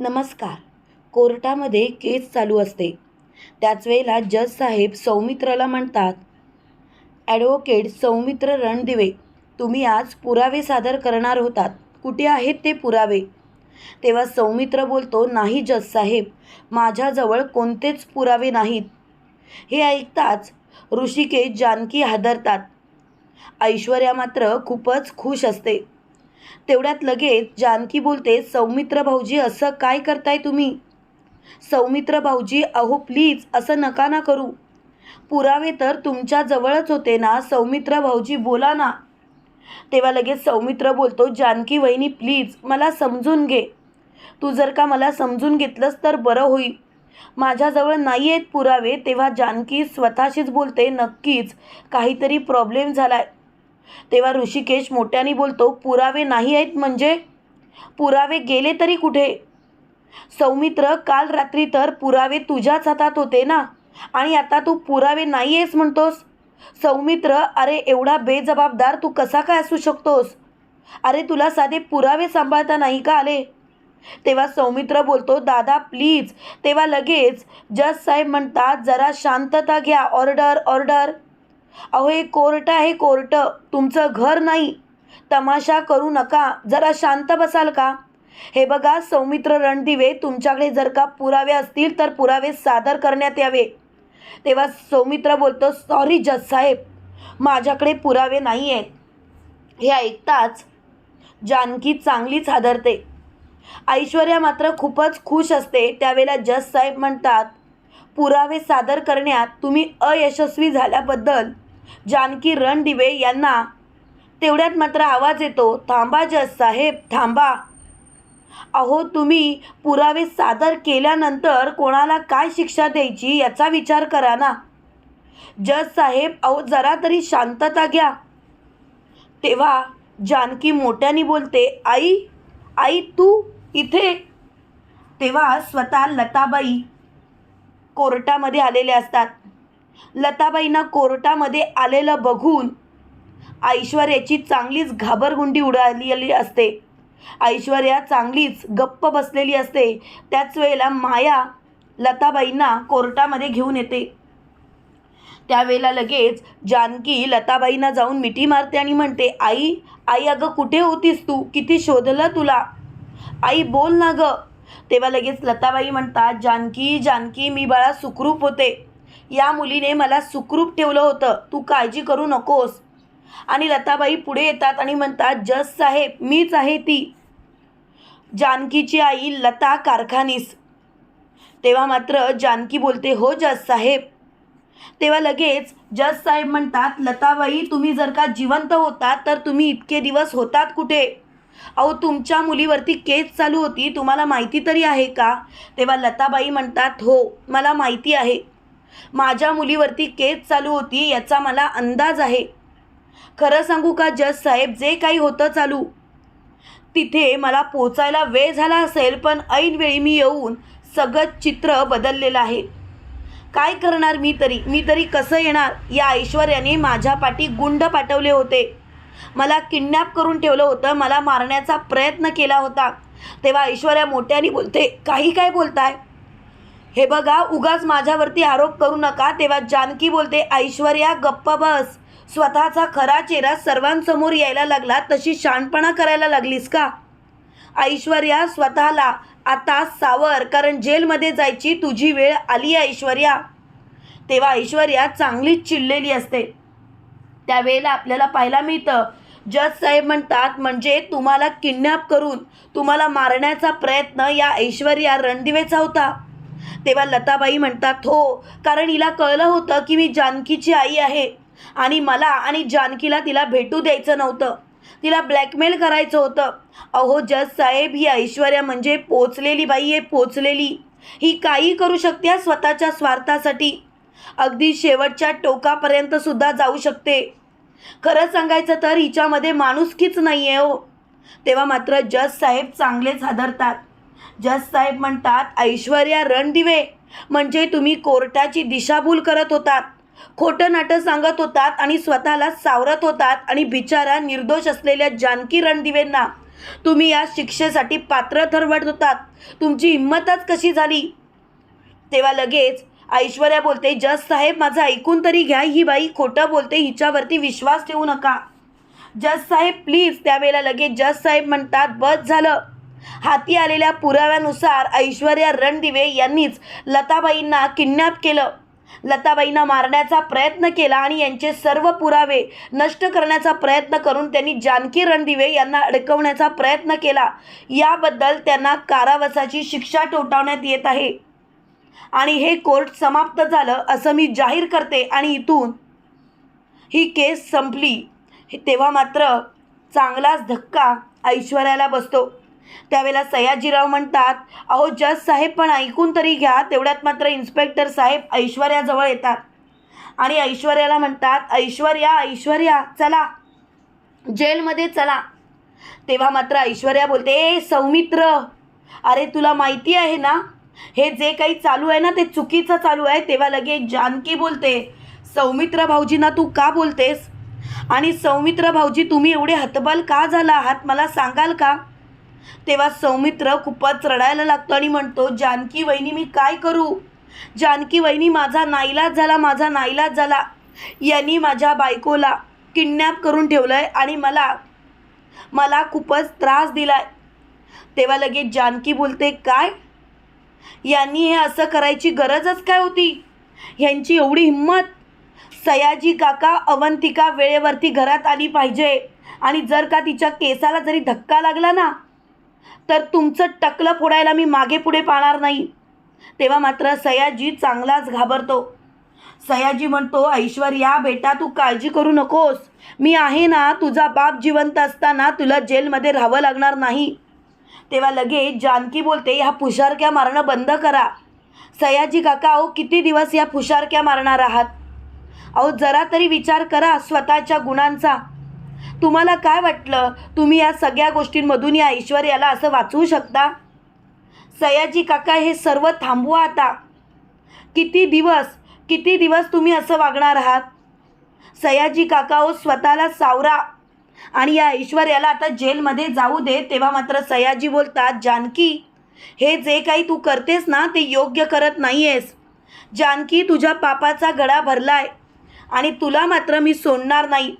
नमस्कार. कोर्टामध्ये केस चालू असते. त्याच वेळेला जज साहेब सौमित्रला म्हणतात ॲडव्होकेट सौमित्र रणदिवे तुम्ही आज पुरावे सादर करणार होतात. कुठे आहेत ते पुरावे? तेव्हा सौमित्र बोलतो नाही जज साहेब माझ्याजवळ कोणतेच पुरावे नाहीत. हे ऐकताच ऋषिकेश जानकी हादरतात. ऐश्वर्या मात्र खूपच खुश असते. तेवढ्यात लगेच जानकी बोलते सौमित्र भाऊजी असं काय करताय तुम्ही? सौमित्र भाऊजी अहो प्लीज असं नका ना करू. पुरावे तर तुमच्या जवळच होते ना सौमित्र भाऊजी बोला ना. तेव्हा लगेच सौमित्र बोलतो जानकी वहिनी प्लीज मला समजून घे. तू जर का मला समजून घेतलंस तर बरं होईल. माझ्याजवळ नाही आहेत पुरावे. तेव्हा जानकी स्वतःशीच बोलते नक्कीच काहीतरी प्रॉब्लेम झाला आहे तेव्हा ऋषिकेश मोठ्याने बोलतो पुरावे नाही आहेत म्हणजे? पुरावे गेले तरी कुठे? सौमित्र काल रात्री तर पुरावे तुझ्याच हातात होते ना? आणि आता तू पुरावे नाही आहेस म्हणतोस? सौमित्र अरे एवढा बेजबाबदार तू कसा काय असू शकतोस? अरे तुला साधे पुरावे सांभाळता नाही का आले? तेव्हा सौमित्र बोलतो दादा प्लीज तेव्हा लगेच जज साहेब म्हणतात जरा शांतता घ्या ऑर्डर ऑर्डर. अहो हे कोर्ट आहे कोर्ट. तुमचं घर नाही. तमाशा करू नका. जरा शांत बसाल का? हे बघा सौमित्र रणदिवे तुमच्याकडे जर का पुरावे असतील तर पुरावे सादर करण्यात यावे. तेव्हा सौमित्र बोलतो सॉरी जज साहेब. माझ्याकडे पुरावे नाही आहेत हे ऐकताच जानकी चांगलीच हादरते. ऐश्वर्या मात्र खूपच खुश असते. त्यावेळेला जज साहेब म्हणतात पुरावे सादर करण्यात तुम्ही अयशस्वी झाल्याबद्दल जानकी रणदिवे यांना. तेवढ्यात मात्र आवाज येतो थांबा जज साहेब थांबा. अहो तुम्ही पुरावे सादर केल्यानंतर कोणाला काय शिक्षा द्यायची याचा विचार करा ना. जज साहेब अहो जरा तरी शांतता घ्या. तेव्हा जानकी मोठ्याने बोलते आई आई तू इथे. तेव्हा स्वतः लताबाई कोर्टामध्ये आलेले असतात. लताबाईंना कोर्टामध्ये आलेलं बघून ऐश्वर्याची चांगलीच घाबरगुंडी उडालेली असते. ऐश्वर्या चांगलीच गप्प बसलेली असते. त्याच वेळेला माया लताबाईंना कोर्टामध्ये घेऊन येते. त्यावेळेला लगेच जानकी लताबाईंना जाऊन मिठी मारते आणि म्हणते आई आई अगं कुठे होतीस तू? किती शोधलं तुला? आई बोल ना गं. तेव्हा लगेच लताबाई म्हणतात जानकी जानकी मी बाळा सुखरूप होते. या मुलीने मला सुखरूप ठेवलं होतं. तू काळजी करू नकोस. आणि लताबाई पुढे येतात आणि म्हणतात जज साहेब मीच आहे ती. जानकीची आई लता कारखानीस. तेव्हा मात्र जानकी बोलते हो जज साहेब. तेव्हा लगेच जज साहेब म्हणतात लताबाई तुम्ही जर का जिवंत होतात तर तुम्ही इतके दिवस होतात कुठे? अहो तुमच्या मुलीवरती केस चालू होती तुम्हाला माहिती तरी आहे का? तेव्हा लताबाई म्हणतात हो मला माहिती आहे. माझ्या मुलीवरती केस चालू होती याचा मला अंदाज आहे. खरं सांगू का जज साहेब जे काही होतं चालू. तिथे मला पोचायला वेळ झाला असेल पण ऐनवेळी मी येऊन सगळं चित्र बदललेलं आहे. काय करणार मी तरी? मी तरी कसं येणार? या ऐश्वर्याने माझ्या पाठी गुंड पाठवले होते. मला किडनॅप करून ठेवलं होतं मला मारण्याचा प्रयत्न केला होता. तेव्हा ऐश्वर्या मोठ्याने बोलते काही काय बोलताय? हे बघा उगाच माझ्यावरती आरोप करू नका तेव्हा जानकी बोलते ऐश्वर्या गप्प बस. स्वतःचा खरा चेहरा सर्वांसमोर यायला लागला तशी शानपणा करायला लागलीस का? ऐश्वर्या स्वतःला आता सावर कारण जेलमध्ये जायची तुझी वेळ आली आहे ऐश्वर्या. तेव्हा ऐश्वर्या चांगलीच चिडलेली असते. त्यावेळेला आपल्याला पाहायला मिळतं. जज साहेब म्हणतात म्हणजे तुम्हाला किडनॅप करून तुम्हाला मारण्याचा प्रयत्न या ऐश्वर्या रणदिवेचा होता. तेव्हा लताबाई म्हणतात हो कारण हिला कळलं होतं की मी जानकीची आई आहे आणि मला आणि जानकीला तिला भेटू द्यायचं नव्हतं. तिला ब्लॅकमेल करायचं होतं. अहो जज साहेब ही ऐश्वर्या म्हणजे पोचलेली बाई आहे पोचलेली. ही काही करू शकते स्वतःच्या स्वार्थासाठी? अगदी शेवटच्या टोकापर्यंत सुद्धा जाऊ शकते. खरं सांगायचं तर हिच्यामध्ये माणुसकीच नाही आहे हो. तेव्हा मात्र जज साहेब चांगलेच हादरतात. जज साहेब म्हणतात ऐश्वर्या रणदिवे म्हणजे तुम्ही कोर्टाची दिशाभूल करत होतात खोटं नाटं सांगत होतात आणि स्वतःला सावरत होतात आणि बिचारा निर्दोष असलेल्या जानकी रणदिवेंना तुम्ही या शिक्षेसाठी पात्र ठरवत होतात. तुमची हिंमतच कशी झाली? तेव्हा लगेच ऐश्वर्या बोलते जज साहेब माझं ऐकून तरी घ्या ही बाई खोटं बोलते हिच्यावरती विश्वास ठेवू नका. जज साहेब प्लीज. त्यावेळेला लगेच जज साहेब म्हणतात बस झालं. हाती आलेल्या पुराव्यानुसार ऐश्वर्या रणदिवे यांनीच लताबाईंना किडनॅप केलं. लताबाईंना मारण्याचा प्रयत्न केला आणि यांचे सर्व पुरावे नष्ट करण्याचा प्रयत्न करून त्यांनी जानकी रणदिवे यांना अडकवण्याचा प्रयत्न केला. याबद्दल त्यांना कारावासाची शिक्षा ठोठावण्यात येत आहे. आणि हे कोर्ट समाप्त झालं असं मी जाहीर करते आणि इथून ही केस संपली. तेव्हा मात्र चांगलाच धक्का ऐश्वर्याला बसतो. त्यावेळेला सयाजीराव म्हणतात अहो जज साहेब पण ऐकून तरी घ्या तेवढ्यात मात्र इन्स्पेक्टर साहेब ऐश्वर्याजवळ येतात. आणि ऐश्वर्याला म्हणतात ऐश्वर्या ऐश्वर्या चला. जेलमध्ये चला. तेव्हा मात्र ऐश्वर्या बोलते ए सौमित्र अरे तुला माहिती आहे ना हे जे काही चालू आहे ना ते चुकीचं चालू आहे. तेव्हा लगेच जानकी बोलते सौमित्र भाऊजींना तू का बोलतेस? आणि सौमित्र भाऊजी तुम्ही एवढे हतबल का झाला आहात? मला सांगाल का? तेव्हा सौमित्र खूपच रडायला लागतो आणि म्हणतो जानकी वहिनी मी काय करू? जानकी वहिनी माझा नाईलाज झाला माझा नाईलाज झाला. यांनी माझ्या बायकोला किडनॅप करून ठेवलं आहे आणि मला मला खूपच त्रास दिलाय. तेव्हा लगेच जानकी बोलते काय? यांनी हे असं करायची गरजच काय होती? ह्यांची एवढी हिंमत? सयाजी काका अवंतिका वेळेवरती घरात आली पाहिजे आणि जर का तिच्या केसाला जरी धक्का लागला ना तर तुमचं टकलं फोडायला मी मागे पुढे पाहणार नाही. तेव्हा मात्र सयाजी चांगलाच घाबरतो. सयाजी म्हणतो ऐश्वर्या बेटा तू काळजी करू नकोस. मी आहे ना तुझा बाप जिवंत असताना तुला जेलमध्ये राहावं लागणार नाही. तेव्हा लगेच जानकी बोलते ह्या फुशारक्या मारणं बंद करा. सयाजी काका अहो किती दिवस या फुशारक्या मारणार आहात? अहो जरा तरी विचार करा स्वतःच्या गुणांचा. तुम्हाला काय वाटलं? तुम्ही या सगळ्या गोष्टींमधून या ऐश्वर्याला असं वाचवू शकता? सयाजी काका हे सर्व थांबवा आता. किती दिवस किती दिवस तुम्ही असं वागणार आहात? सयाजी काका हो स्वतःला सावरा. आणि या ऐश्वर्याला आता जेलमध्ये जाऊ दे तेव्हा मात्र सयाजी बोलतात जानकी हे जे काही तू करतेस ना ते योग्य करत नाही आहेस जानकी तुझ्या पापाचा गळा आहे आणि तुला मात्र मी सोडणार नाही.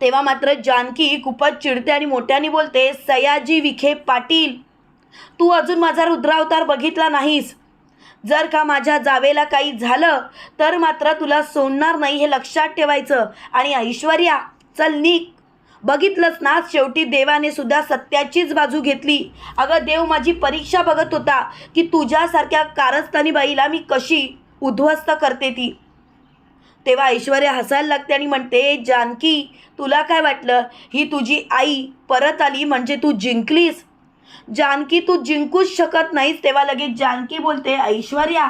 तेव्हा मात्र जानकी खूपच चिडते आणि मोठ्याने बोलते सयाजी विखे पाटील तू अजून माझा रुद्रावतार बघितला नाहीस. जर का माझ्या जावेला काही झालं तर मात्र तुला सोडणार नाही हे लक्षात ठेवायचं. आणि ऐश्वर्या चल निक बघितलंच ना शेवटी देवाने सुद्धा सत्याचीच बाजू घेतली. अगं देव माझी परीक्षा बघत होता की तुझ्यासारख्या कारस्थानी बाईला मी कशी उद्ध्वस्त करते ती. तेव्हा ऐश्वर्या हसायला लागते आणि म्हणते जानकी तुला काय वाटलं? ही तुझी आई परत आली म्हणजे तू जिंकलीस. जानकी तू जिंकूच शकत नाहीस. तेव्हा लगेच जानकी बोलते ऐश्वर्या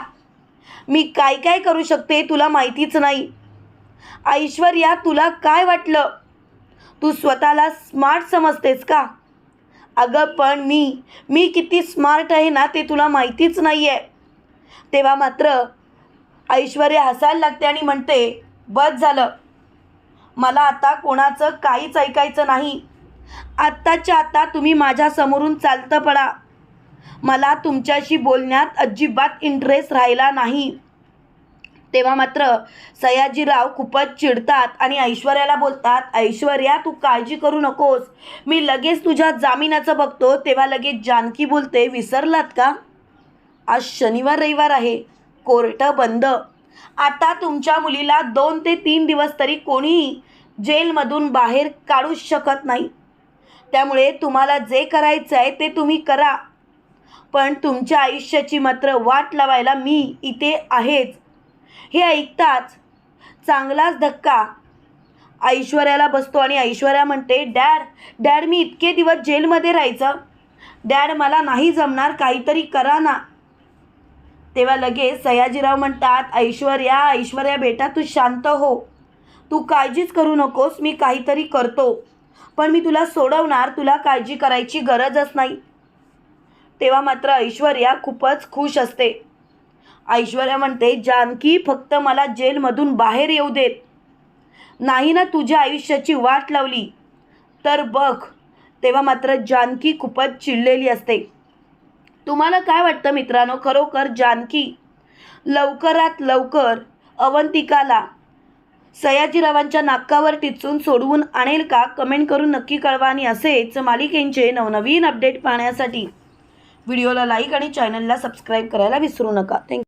मी काय काय करू शकते तुला माहितीच नाही. ऐश्वर्या तुला काय वाटलं? तू स्वतःला स्मार्ट समजतेस का? अगं पण मी मी किती स्मार्ट आहे ना ते तुला माहितीच नाही आहे तेव्हा मात्र ऐश्वर्या हसायला लागते आणि म्हणते बस झालं. मला आता कोणाचं काहीच ऐकायचं नाही. आत्ताच्या आता तुम्ही माझ्यासमोरून चालतं पडा. मला तुमच्याशी बोलण्यात अजिबात इंटरेस्ट राहिला नाही. तेव्हा मात्र सयाजीराव खूपच चिडतात आणि ऐश्वर्याला बोलतात ऐश्वर्या तू काळजी करू नकोस. मी लगेच तुझ्या जामिनाचं बघतो तेव्हा लगेच जानकी बोलते विसरलात का? आज शनिवार रविवार आहे. कोर्ट बंद. आता तुमच्या मुलीला दोन ते तीन दिवस तरी कोणीही जेलमधून बाहेर काढूच शकत नाही. त्यामुळे तुम्हाला जे करायचं आहे ते तुम्ही करा. पण तुमच्या आयुष्याची मात्र वाट लावायला मी इथे आहेच. हे ऐकताच चांगलाच धक्का ऐश्वर्याला बसतो आणि ऐश्वर्या म्हणते डॅड डॅड मी इतके दिवस जेलमध्ये राहायचं. डॅड मला नाही जमणार काहीतरी करा ना. तेव्हा लगेच सयाजीराव म्हणतात ऐश्वर्या ऐश्वर्या बेटा तू शांत हो. तू काळजीच करू नकोस मी काहीतरी करतो. पण मी तुला सोडवणार तुला काळजी करायची गरजच नाही. तेव्हा मात्र ऐश्वर्या खूपच खुश असते. ऐश्वर्या म्हणते जानकी फक्त मला जेलमधून बाहेर येऊ देत. नाही ना तुझ्या आयुष्याची वाट लावली. तर बघ. तेव्हा मात्र जानकी खूपच चिडलेली असते. तुम्हाला काय वाटतं मित्रांनो? खरोखर जानकी लवकरात लवकर अवंतिकाला सयाजीरावांच्या नाकावर टिचून सोडवून आणेल का? कमेंट करून नक्की कळवा आणि असेच मालिकेंचे नवनवीन अपडेट पाहण्यासाठी व्हिडिओला लाईक आणि चॅनलला सबस्क्राईब करायला विसरू नका. थँक्यू